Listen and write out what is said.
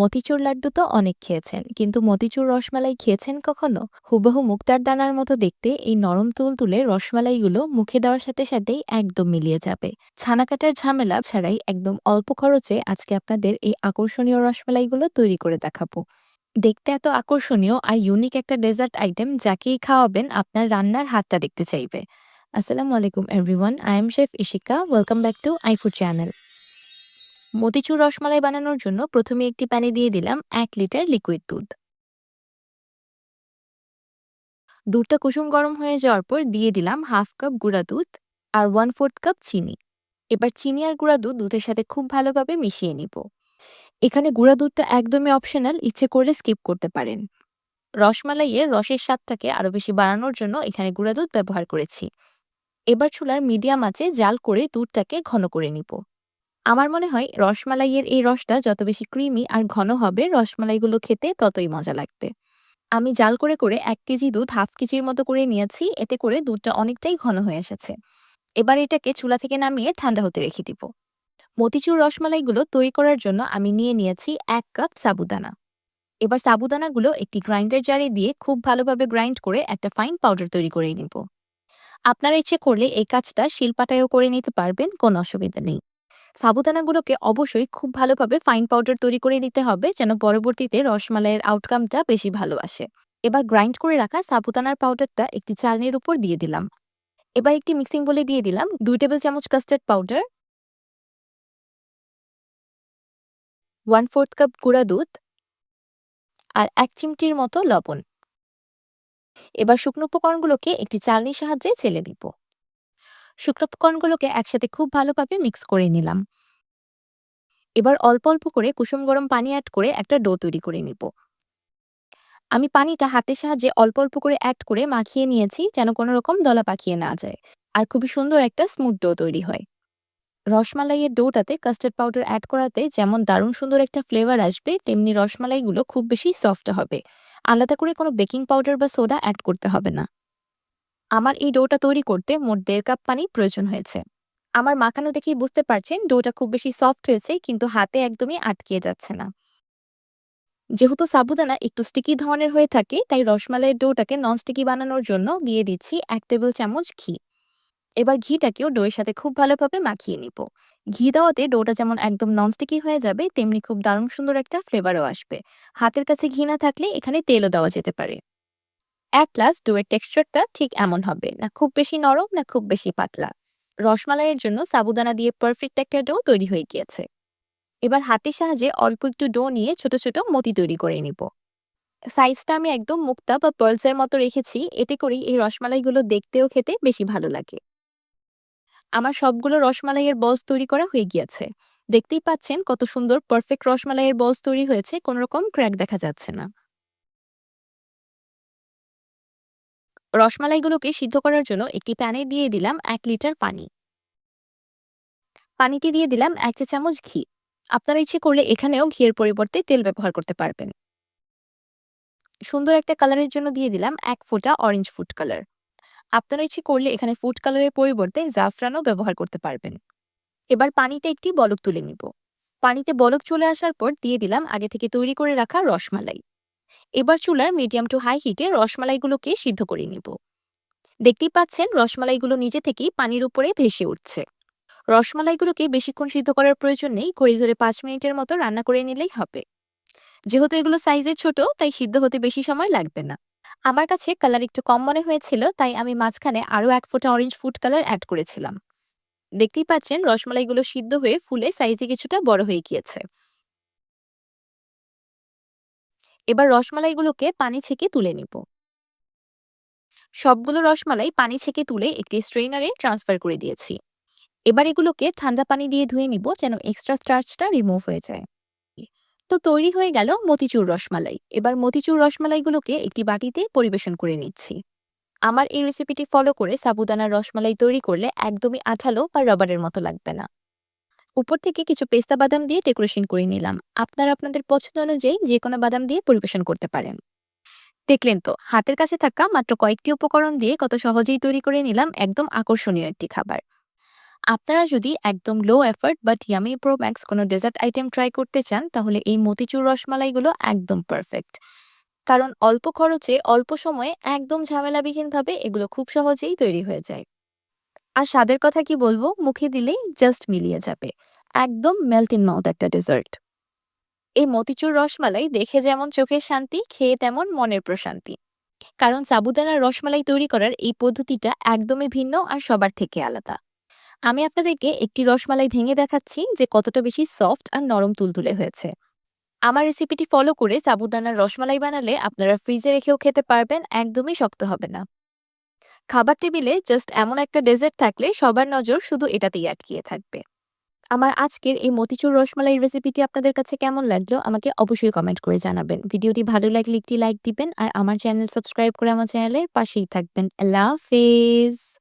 মতিচুর লাড্ডু তো অনেক খেয়েছেন, কিন্তু মতিচুর রসমালাই খেয়েছেন কখনো? হুবহু মুক্তার দানার মতো দেখতে এই নরম তুলতুলে রসমালাইগুলো মুখে দেওয়ার সাথে সাথেই একদম মিলিয়ে যাবে। ছানা কাটার ঝামেলা ছাড়াই একদম অল্প খরচে আজকে আপনাদের এই আকর্ষণীয় রসমালাইগুলো তৈরি করে দেখাবো। দেখতে এত আকর্ষণীয় আর ইউনিক একটা ডেজার্ট আইটেম যাকেই খাওয়াবেন আপনার রান্নার হাতটা দেখতে চাইবে। আসসালামু আলাইকুম everyone I am chef Ishika welcome back to iFood channel motichoor rasmalai বানানোর জন্য প্রথমে একটি প্যানে দিয়ে দিলাম এক লিটার লিকুইড দুধ। দুধটা কুসুম গরম হয়ে যাওয়ার পর দিয়ে দিলাম হাফ কাপ গুঁড়া দুধ আর ওয়ান ফোর্থ কাপ চিনি। এবার চিনি আর গুঁড়া দুধ দুধের সাথে খুব ভালোভাবে মিশিয়ে নিব। এখানে গুঁড়া দুধটা একদমই অপশনাল ইচ্ছে করলে স্কিপ করতে পারেন। রসমালাইয়ের রসের স্বাদটাকে আরও বেশি বাড়ানোর জন্য এখানে গুঁড়া দুধ ব্যবহার করেছি। এবার চুলার মিডিয়াম আঁচে জাল করে দুধটাকে ঘন করে নিব। আমার মনে হয় রসমালাইয়ের এই রসটা যত বেশি ক্রিমি আর ঘন হবে, রসমালাইগুলো খেতে ততই মজা লাগবে। আমি জাল করে করে এক কেজি দুধ হাফ কেজির মতো করে নিয়েছি, এতে করে দুধটা অনেকটাই ঘন হয়ে এসেছে। এবার এটাকে চুলা থেকে নামিয়ে ঠান্ডা হতে রেখে দিব। মতিচুর রসমালাইগুলো তৈরি করার জন্য আমি নিয়ে নিয়েছি এক কাপ সাবুদানা। এবার সাবুদানাগুলো একটি গ্রাইন্ডার জারে দিয়ে খুব ভালোভাবে গ্রাইন্ড করে একটা ফাইন পাউডার তৈরি করে নিব। আপনারা ইচ্ছে করলে এই কাজটা শিলপাটায়ও করে নিতে পারবেন, কোনো অসুবিধা নেই। সাবুদানাগুলোকে অবশ্যই খুব ভালোভাবে ফাইন পাউডার তৈরি করে নিতে হবে, যেন পরবর্তীতে রসমালাইয়ের আউটকামটা বেশি ভালো আসে। এবার গ্রাইন্ড করে রাখা সাবুদানার পাউডারটা একটি চালনির উপর দিয়ে দিলাম। এবার একটি মিক্সিং বলে দিয়ে দিলাম দুই টেবিল চামচ custard powder one fourth cup গুঁড়া দুধ, আর এক চিমটির মতো লবণ। এবার শুকনো উপকরণগুলোকে একটি চালনির সাহায্যে ছেলে দিব। শুকনো উপকরণগুলোকে একসাথে খুব ভালোভাবে মিক্স করে নিলাম। এবার অল্প অল্প করে কুসুম গরম পানি অ্যাড করে একটা ডো তৈরি করে নিব। আমি পানিটা হাতের সাহায্যে অল্প অল্প করে অ্যাড করে মাখিয়ে নিয়েছি যেন কোনো রকম দলা পাকিয়ে না যায় আর খুবই সুন্দর একটা স্মুথ ডো তৈরি হয়। রসমালাইয়ের ডোটাতে কাস্টার্ড পাউডার অ্যাড করাতে যেমন দারুণ সুন্দর একটা ফ্লেভার আসবে, তেমনি রসমালাইগুলো খুব বেশি সফট হবে। আলাদা করে কোনো বেকিং পাউডার বা সোডা অ্যাড করতে হবে না। আমার এই ডোটা তৈরি করতে মোট দেড় কাপ পানি প্রয়োজন হয়েছে। আমার মাখানো দেখেই বুঝতে পারছেন ডোটা খুব বেশি সফট হয়েছে, কিন্তু হাতে একদমই আটকিয়ে যাচ্ছে না। যেহেতু সাবুদানা একটু স্টিকি ধরনের হয়ে থাকে, তাই রসমালাইয়ের ডোটাকে নন স্টিকি বানানোর জন্য দিয়ে দিচ্ছি এক টেবিল চামচ ঘি। এবার ঘিটাকেও ডোয়ের সাথে খুব ভালোভাবে মাখিয়ে নিব। ঘি দেওয়াতে ডোটা যেমন একদম ননস্টিকি হয়ে যাবে, তেমনি খুব দারুণ সুন্দর একটা ফ্লেভারও আসবে। হাতের কাছে ঘি না থাকলে এখানে তেলও দেওয়া যেতে পারে। এক গ্লাস ডোয়ের টেক্সচারটা ঠিক এমন হবে। না খুব বেশি নরম, না খুব বেশি পাতলা। রসমালাইয়ের জন্য সাবুদানা দিয়ে পারফেক্ট একটা ডো তৈরি হয়ে গিয়েছে। এবার হাতের সাহায্যে অল্প একটু ডো নিয়ে ছোট ছোট মতি তৈরি করে নিব। সাইজটা আমি একদম মুক্তা বা পার্লসের মতো রেখেছি। এতে করেই এই রসমালাইগুলো দেখতেও খেতে বেশি ভালো লাগে। আমার সবগুলো রসমালাইয়ের বলস তৈরি করা হয়ে গিয়েছে। দেখতেই পাচ্ছেন কত সুন্দর পারফেক্ট রসমালাইয়ের বলস তৈরি হয়েছে। কোনো রকম ক্র্যাক দেখা যাচ্ছে না। রসমালাইগুলোকে সিদ্ধ করার জন্য একটি প্যানে দিয়ে দিলাম এক লিটার পানি। পানিতে দিয়ে দিলাম এক চা চামচ ঘি। আপনারা ইচ্ছে করলে এখানেও ঘিয়ের পরিবর্তে তেল ব্যবহার করতে পারবেন। সুন্দর একটা কালারের জন্য দিয়ে দিলাম এক ফোঁটা অরেঞ্জ ফুড কালার আপনারা ইচ্ছে করলে এখানে ফুড কালারের পরিবর্তে জাফরানও ব্যবহার করতে পারবেন। এবার পানিতে একটি বলক তুলে নিব। পানিতে বলক চলে আসার পর দিয়ে দিলাম আগে থেকে তৈরি করে রাখা রসমালাই। এবার চুলার মিডিয়াম টু হাই হিটে রসমালাইগুলোকে সিদ্ধ করে নিব। দেখতেই পাচ্ছেন, রসমালাইগুলো নিজে থেকেই পানির উপরে ভেসে উঠছে। রসমালাইগুলোকে বেশিক্ষণ সিদ্ধ করার প্রয়োজন নেই, ঘড়ি ধরে পাঁচ মিনিটের মতো রান্না করে নিলেই হবে। যেহেতু এগুলো সাইজে ছোট, তাই সিদ্ধ হতে বেশি সময় লাগবে না। আমার কাছে কালার একটু কম মনে হয়েছিল, তাই আমি মাঝখানে আরও এক ফোঁটা অরেঞ্জ ফুড কালার অ্যাড করেছিলাম। দেখতেই পাচ্ছেন, রসমালাইগুলো সিদ্ধ হয়ে ফুলে সাইজে কিছুটা বড় হয়ে গিয়েছে। এবার রসমালাইগুলোকে পানি ছেঁকে তুলে নিব। সবগুলো রসমালাই পানি ছেঁকে তুলে একটি স্ট্রেনারে ট্রান্সফার করে দিয়েছি। এবার এগুলোকে ঠান্ডা পানি দিয়ে ধুয়ে নিব যেন এক্সট্রা স্টার্চটা রিমুভ হয়ে যায়। তো তৈরি হয়ে গেল মতিচুর রসমালাই। এবার মতিচুর রসমালাইগুলোকে একটি বাটিতে পরিবেশন করে নিচ্ছি। আমার এই রেসিপিটি ফলো করে সাবুদানার রসমালাই তৈরি করলে একদমই আঠালো বা রবারের মতো লাগবে না। উপর থেকে কিছু পেস্তা বাদাম দিয়ে ডেকোরেশন করে নিলাম। আপনারা আপনাদের পছন্দ অনুযায়ী যে কোনো বাদাম দিয়ে পরিবেশন করতে পারেন। দেখলেন তো, হাতের কাছে থাকা মাত্র কয়েকটি উপকরণ দিয়ে কত সহজেই তৈরি করে নিলাম একদম আকর্ষণীয় একটি খাবার। আপনারা যদি একদম low effort but yummy pro max কোনো ডেজার্ট আইটেম ট্রাই করতে চান, তাহলে এই মতিচুর রসমালাইগুলো একদম পারফেক্ট কারণ অল্প খরচে, অল্প সময়ে একদম ঝামেলাবিহীনভাবে এগুলো খুব সহজেই তৈরি হয়ে যায়। আর স্বাদের কথা কি বলব? মুখে দিলেই জাস্ট মিলিয়ে যাবে। একদম মেল্ট ইন মাউথ একটা ডেজার্ট এই মতিচুর রসমালাই দেখে যেমন চোখের শান্তি, খেয়ে তেমন মনের প্রশান্তি। কারণ সাবুদানার রসমালাই তৈরি করার এই পদ্ধতিটা একদমই ভিন্ন আর সবার থেকে আলাদা। আমি আপনাদেরকে একটি রসমালাই ভেঙে দেখাচ্ছি যে কতটা বেশি সফট আর নরম তুলতুলে হয়েছে। আমার রেসিপিটি ফলো করে সাবুদানার রসমালাই বানালে আপনারা ফ্রিজে রেখেও খেতে পারবেন, একদমই শক্ত হবে না। খাবার টেবিলে জাস্ট এমন একটা ডেজার্ট থাকলে সবার নজর শুধু এটাতেই আটকিয়ে থাকবে। আমার আজকের এই মতিচুর রসমালাই রেসিপিটি আপনাদের কাছে কেমন লাগল আমাকে অবশ্যই কমেন্ট করে জানাবেন। ভিডিওটি ভালো লাগলে একটি লাইক দিবেন আর আমার চ্যানেল সাবস্ক্রাইব করে আমার চ্যানেলের পাশেই থাকবেন। আল্লাহ হাফেজ!